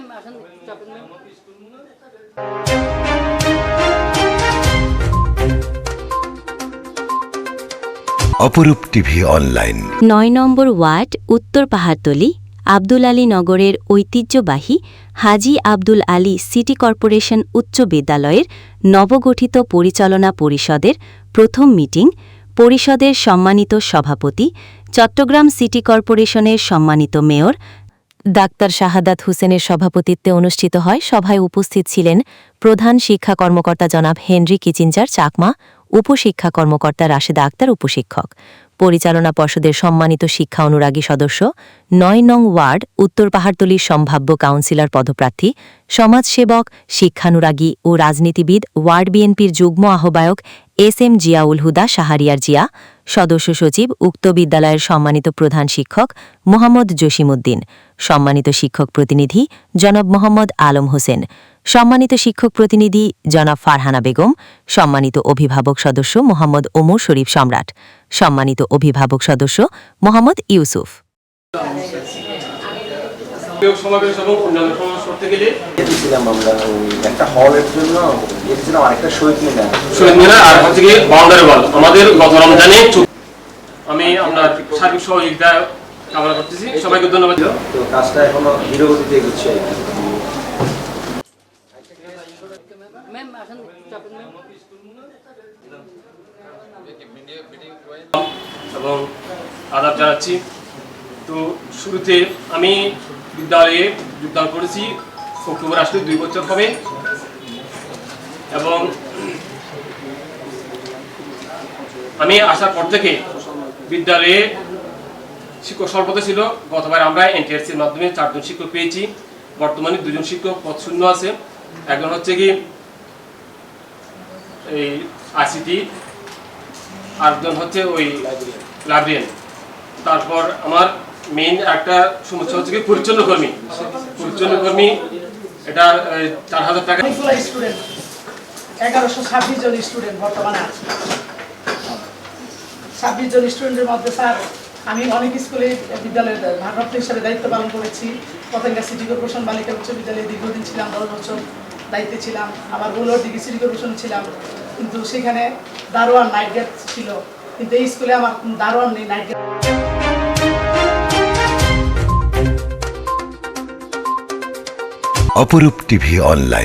Ma'am আসেন চাপেন ma'am. Aparup TV online. নয় নম্বর ওয়ার্ড উত্তর পাহাড়তলি আব্দুল আলী নগরের ঐতিহ্যবাহী হাজি আব্দুল আলী সিটি কর্পোরেশন উচ্চ বিদ্যালয়ের নবগঠিত পরিচালনা পরিষদের প্রথম মিটিং পরিষদের সম্মানিত সভাপতি চট্টগ্রাম সিটি কর্পোরেশনের সম্মানিত মেয়র ডাক্তার শাহাদাত হুসেনের সভাপতিত্বে অনুষ্ঠিত হয় সভায় উপস্থিত ছিলেন প্রধান শিক্ষা কর্মকর্তা জনাব হেনরি কিচিঞ্জার চাকমা, উপশিক্ষা কর্মকর্তা রাশেদা আক্তার, উপশিক্ষক। পরিচালনা পর্ষদের সম্মানিত শিক্ষা অনুরাগী সদস্য নয় নং ওয়ার্ড, উত্তর পাহাড়তলির সম্ভাব্য কাউন্সিলর পদপ্রার্থী, সমাজসেবক, শিক্ষানুরাগী ও রাজনীতিবিদ, ওয়ার্ড বিএনপির যুগ্ম আহ্বায়ক এস এম জিয়াউল হুদা, শাহারিয়ার জিয়া সদস্য সচিব উক্ত বিদ্যালয়ের সম্মানিত প্রধান শিক্ষক মোহাম্মদ জসিমউদ্দিন সম্মানিত শিক্ষক প্রতিনিধি জনাব মোহাম্মদ আলম হোসেন সম্মানিত শিক্ষক প্রতিনিধি জনাব ফারহানা বেগম সম্মানিত অভিভাবক সদস্য মোহাম্মদ ওমর শরীফ সম্রাট সম্মানিত অভিভাবক সদস্য মোহাম্মদ ইউসুফ। সমাবেশ এবং অন্যান্য সমাবেশ করতে গেলে আমরা একটা হলের জন্য। দিয়েছিলাম আরেকটা শহীদ মিনার শহীদ মিনার আর হচ্ছে কি বাউন্ডারি ওয়াল আমাদের গত রমজানে আমি আপনার সার্বিক সহযোগিতা কামনা করতেছি। সবাইকে ধন্যবাদ। তো কাজটা এখনও ধীরগতিতে এগোচ্ছে আর কি। ম্যাম আসেন চাপেন ম্যাম এবং আদাব জানাচ্ছি। তো শুরুতে আমি বিদ্যালয়ে যোগদান করেছি। অক্টোবর আসলে দুই বছর হবে। এবং আমি আসার পর থেকে বিদ্যালয়ে শিক্ষক স্বল্পতা ছিল। গতবার আমরা এনটিআরসির মাধ্যমে চারজন শিক্ষক পেয়েছি। বর্তমানে দুজন শিক্ষক পদ শূন্য আছে। একজন হচ্ছে কি এই আইসিটি আরেকজন হচ্ছে ওই লাইব্রেরিয়ান তারপর আমার মেইন একটা সমস্যা হচ্ছে কি পরিচ্ছন্ন কর্মী। পরিচ্ছন্ন কর্মী এটা চার হাজার টাকা। এগারোশো ছাব্বিশ জন স্টুডেন্ট বর্তমানে আছে। ছাব্বিশ জন স্টুডেন্টের মধ্যে স্যার, আমি অনেক স্কুলে বিদ্যালয়ের ভারপ্রাপ্ত হিসাবে দায়িত্ব পালন করেছি। পতেঙ্গা সিটি কর্পোরেশন বালিকা উচ্চ বিদ্যালয়ে দীর্ঘদিন ছিলাম, দশ বছর দায়িত্বে ছিলাম। আবার উলোর দিকে সিটি কর্পোরেশন ছিলাম। কিন্তু সেখানে দারোয়ান নাইট গেট ছিল। কিন্তু এই স্কুলে আমার দারোয়ান নেই, night gate Aparup TV online.